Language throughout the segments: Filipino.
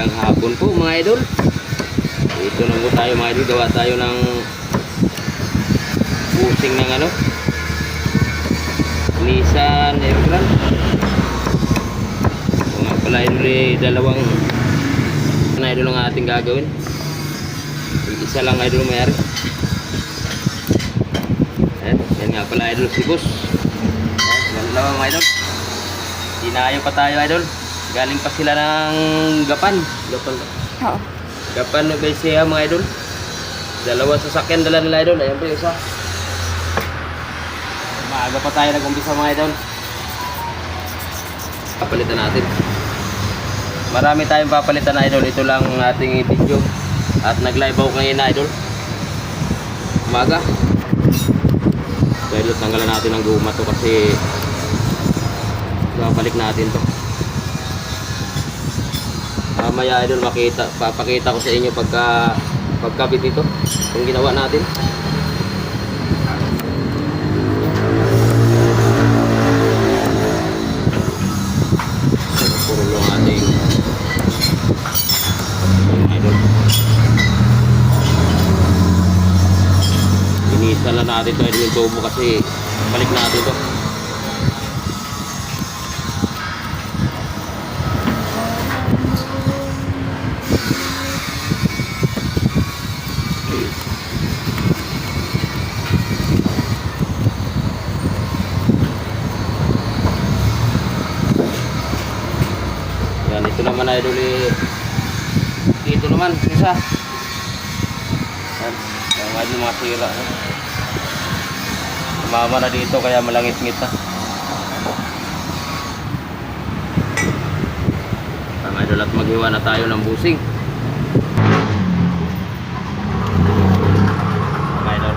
Magandang hapon po mga idol. Dito na po tayo mga idol. Gawa tayo ng busing ng ano. Nissan Aircraft. Ito nga pala idol eh, dalawang na idol ang ating gagawin. Isa lang idol mayari. Ayan, yan nga pala idol si boss. Ayan, dalawa mga idol. Dinayo pa tayo idol. Galing pa sila ng Gapan. Gapan. Oo. Gapan na siya mga idol. Dalawa sasakyan dala nila idol. Ayan po yung isa. Maaga pa tayo nag-umpisa mga idol. Papalitan natin. Marami tayong papalitan na idol. Ito lang ang ating video. At nag-live ako ngayon na idol. Umaga. Dahil tanggalan natin ang guma to kasi babalik natin to. Mamaya idol makita, papakita ko sa inyo pagka pagkabit nito, kung ginawa natin. Puro yung ating idol. Inisa na natin ito idol kasi balik natin to. Ito naman idol eh. Dito naman, isa. Yan, yung idol mga sira. eh. Mama na dito kaya malangit-ngit na. Ang idol at maghiwa na tayo ng busing. Ang idol.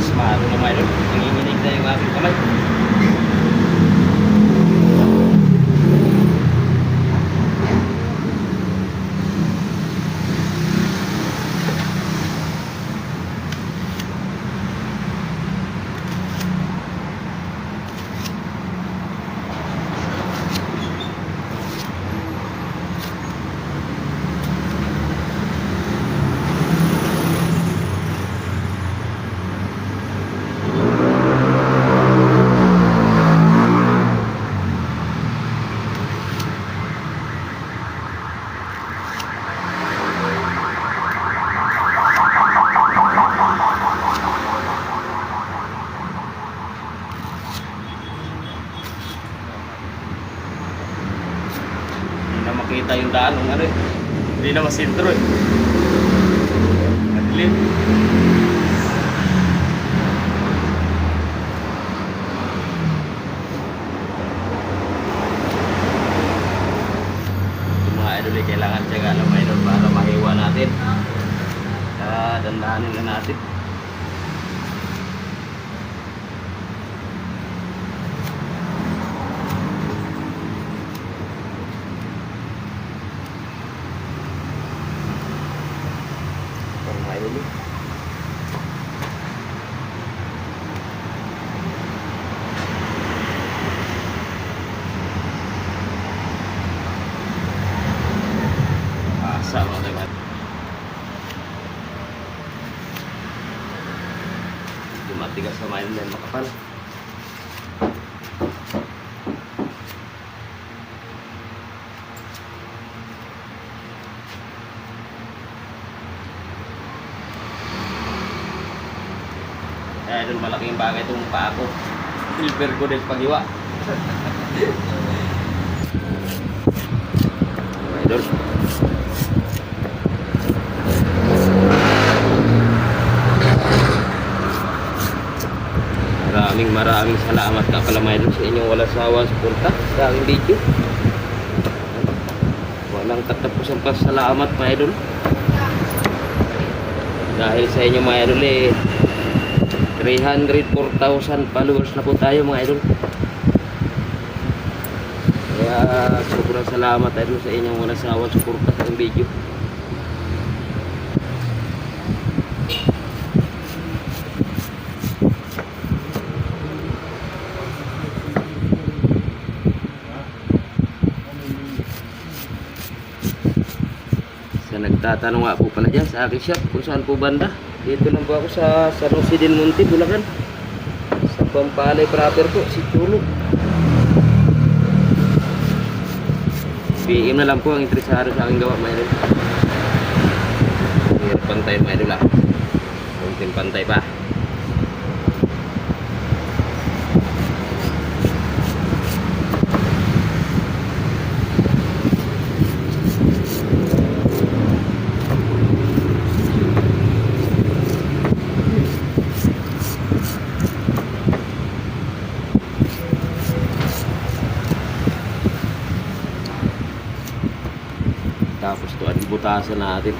Smart na mga idol. Nanginginig na yung aking kamay. Hindi na makita yung daan ng ano eh. Hindi na masintro eh. Madilim. Yung mga idol eh, kailangan tiyaga ng mga idol para mahiwa natin. Kaya dandahanin na natin. Ang mga idol eh. Asa mga tagat. Dumatigas sa main yan makapal. Kaya doon malaking bagay itong paa ko. Silver ko din paghiwa. Idol. Maraming maraming salamat ka pala idol sa inyong walang sawang suporta sa aking video. Walang katapusan pa salamat mga idol. Dahil sa inyo mga eh 304,000 followers na po tayo mga idol. Kaya sobrang salamat idol sa inyong walang sawang suporta sa aking video. Nagtatanong nga po pala dyan sa akin shop kung saan po banda. Dito lang po ako sa San Jose del Monte, Bulacan. Sa Pampalay proper po, si Chulo. PM na lang po ang interesado sa aking gawa, idol. Hirap pantay, mga idol ah. Kunting pantay pa. Tapos to, ang butasan natin.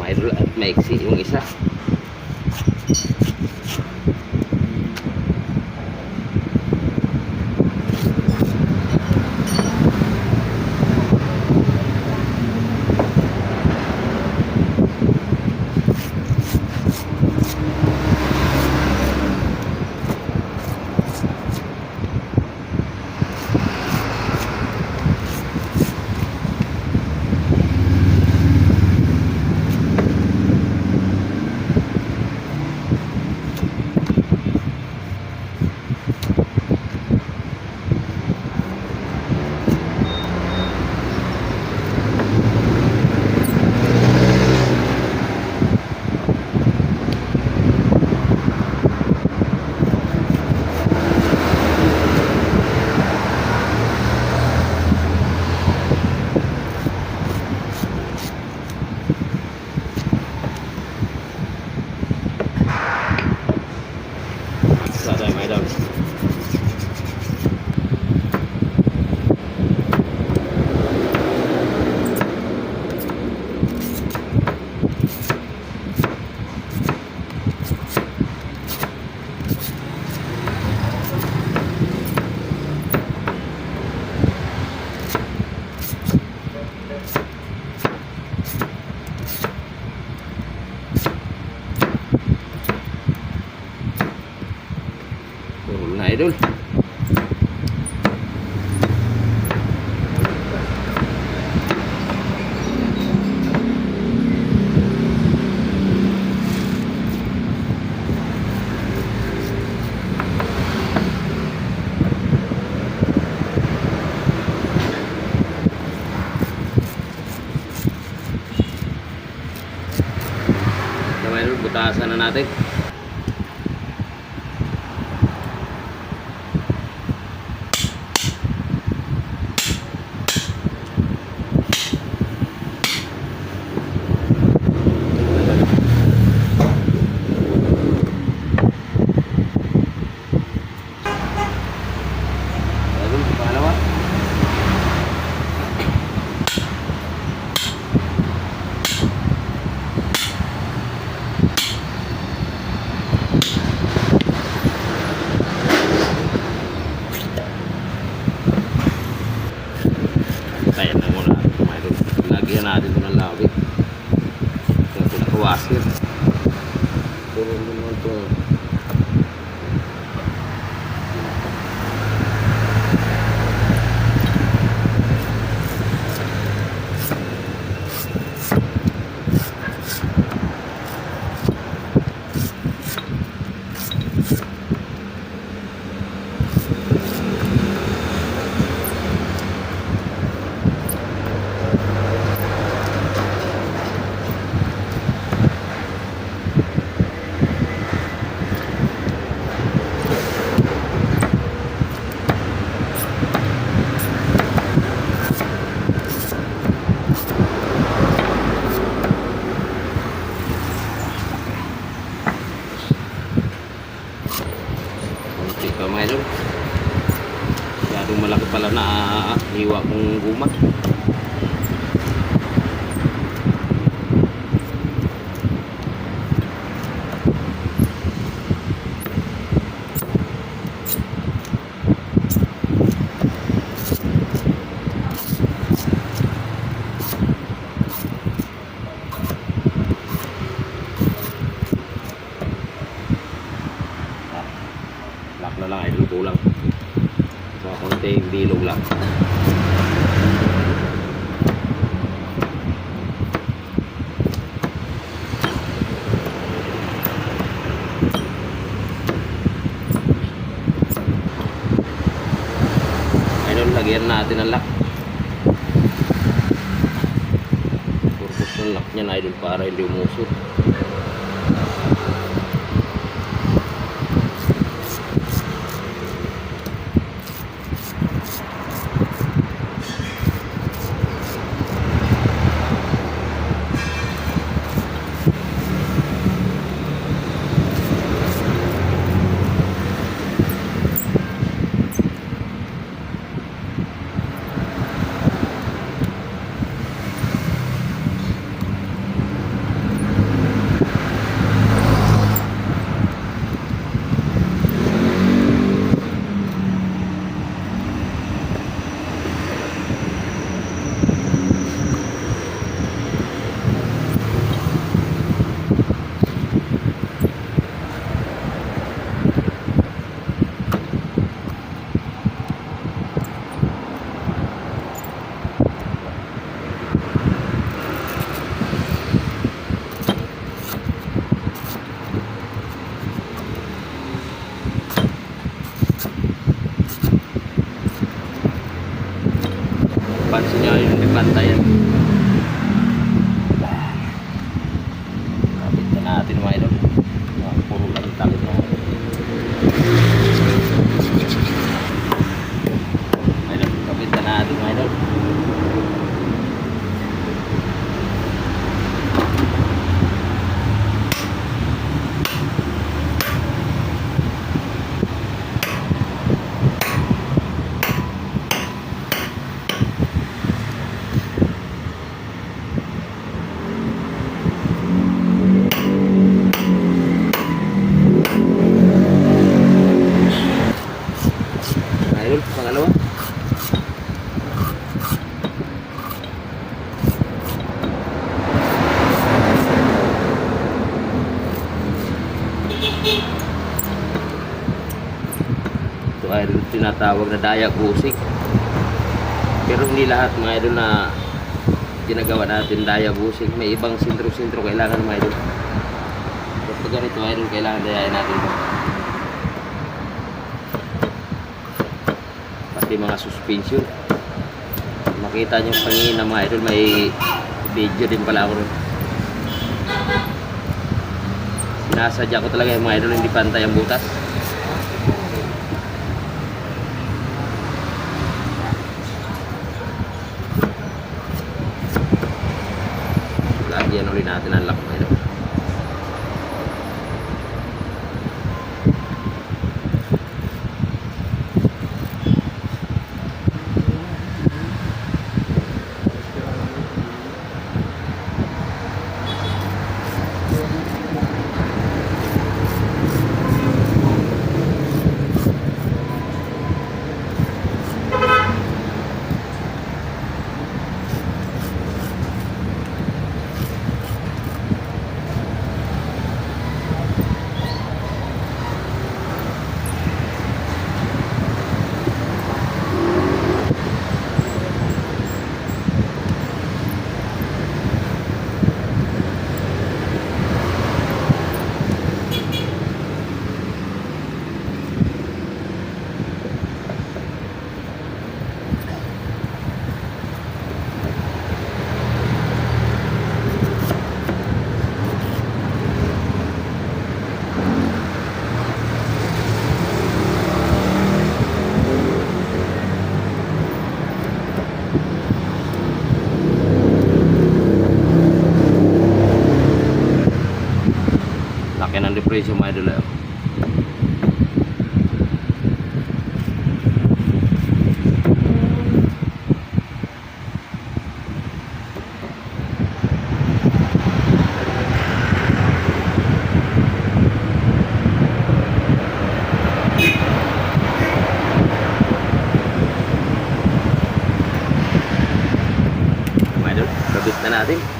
Mga idol at maiksi yung isa. Butasan na natin. Idol, pangalawa. Kaya na muna mga idol. Lagyan natin ito ng labi. Ito pinakawasir. Puro naman ito. Kunti pa mga idol. Masyadong malaki pala na hiwa kong guma. na lang idol kulang. So, konting bilog lang. Idol, lagyan natin ang lock. Purpose ng lock niyan idol para hindi umusot. Tinatawag na daya busik. Pero hindi lahat mga idol na ginagawa natin daya busik. May ibang sintro-sintro kailangan mga idol. Basta ganito mga idol, kailangan dayain natin. Pati mga suspension. Makita niyo pangina mga idol, may video din pala ako ron. Sinasadya ko talaga yung mga idol, hindi pantay ang butas. Natin ang lock depresyo mga idol. eh. Natin.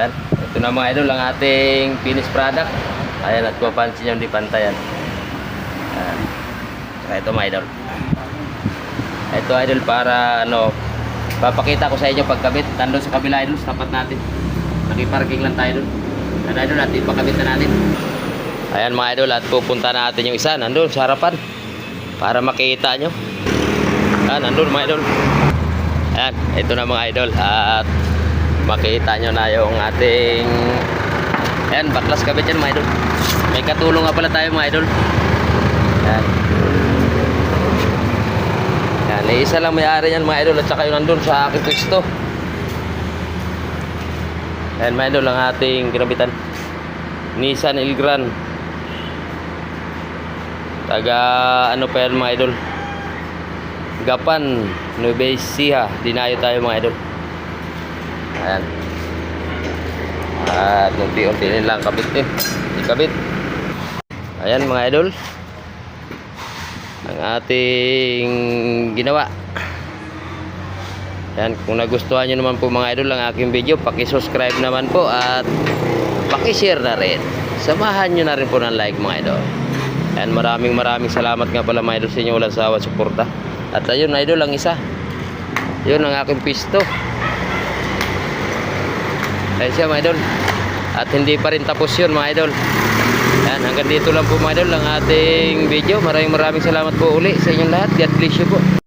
Ayan. Ito na mga idol ang ating finished product. Ayan at kung pansin nyo hindi pantay yan. Saka ito mga idol. Ito idol para ano papakita ko sa inyo pagkabit. Nandun sa kabila idol, tapat natin. Nakiparking lang tayo doon. Ano idol, natin ipakabit na natin. Ayan mga idol at pupunta natin yung isa. Nandun sa harapan. Para makita nyo. Ayan, nandun mga idol. Ayan, ito na mga idol. At makita nyo na yung ating Ayan, baklas kabit yan mga idol. May katulong nga pala tayo mga idol. Ayan. Yan, eh, isa lang may-ari yan mga idol at saka yun nandun sa aking pwesto. Ayan mga idol ang ating kinabitan. Nissan Ilgran. Taga ano pa yan mga idol. Gapan, Nueva Ecija. Dinayo tayo mga idol. Ayan. At unti-unti din lang kabit eh. Ikabit. Ayan mga idol ang ating ginawa. Yan, kung nagustuhan nyo naman po mga idol ang aking video, paki-subscribe naman po at paki-share na rin. Samahan nyo na rin po ng like mga idol. Yan, maraming maraming salamat nga pala mga idol sa inyo walang sawa suporta. At ayun idol ang isa. Yun ang aking pisto. Ayun siya mga idol. At hindi pa rin tapos yun mga idol. Yan, hanggang dito lang po mga idol ang ating video. Maraming maraming salamat po uli sa inyong lahat. God bless you po.